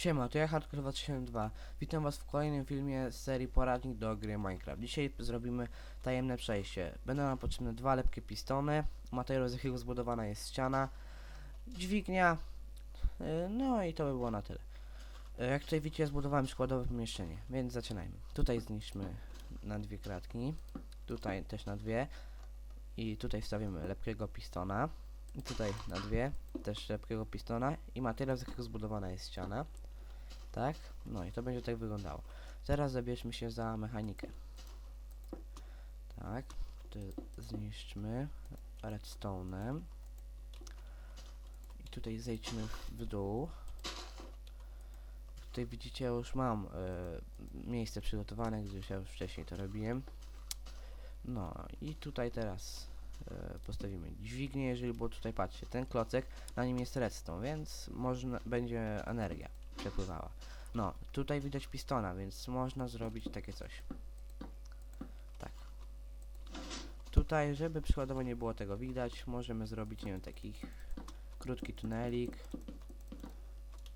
Siema, to ja Hardcore272. Witam was w kolejnym filmie z serii poradnik do gry Minecraft. Dzisiaj zrobimy tajemne przejście. Będą nam potrzebne dwa lepkie pistony, materiał z jakiego zbudowana jest ściana, dźwignia, y, no i to by było na tyle. Y, jak tutaj widzicie, zbudowałem składowe pomieszczenie, więc zaczynajmy. Tutaj zniszczmy na dwie kratki, tutaj też na dwie i tutaj wstawimy lepkiego pistona. I tutaj na dwie, też lepkiego pistona i materiał z jakiego zbudowana jest ściana. Tak? No i to będzie tak wyglądało. Teraz zabierzmy się za mechanikę. Tak. To zniszczmy redstone'em. I tutaj zejdźmy w dół. Tutaj widzicie, ja już mam e, miejsce przygotowane, gdyż ja już wcześniej to robiłem. No i tutaj teraz postawimy dźwignię, jeżeli było tutaj, patrzcie, ten klocek, na nim jest redstone, więc można, będzie energia przepływała. No, tutaj widać pistona, więc można zrobić takie coś. Tak. Tutaj, żeby przykładowo nie było tego widać, możemy zrobić, nie wiem, taki krótki tunelik,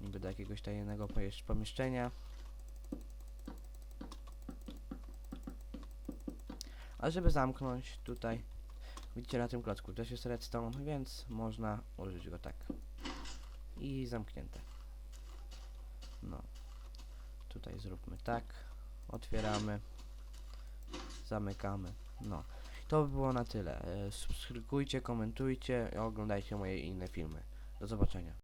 niby do jakiegoś tajemnego pomiesz- pomieszczenia. A żeby zamknąć tutaj, widzicie na tym klocku też jest redstone, więc można użyć go tak. I zamknięte. No. Tutaj zróbmy tak. Otwieramy. Zamykamy. No. To by było na tyle. E, Subskrybujcie, komentujcie i oglądajcie moje inne filmy. Do zobaczenia.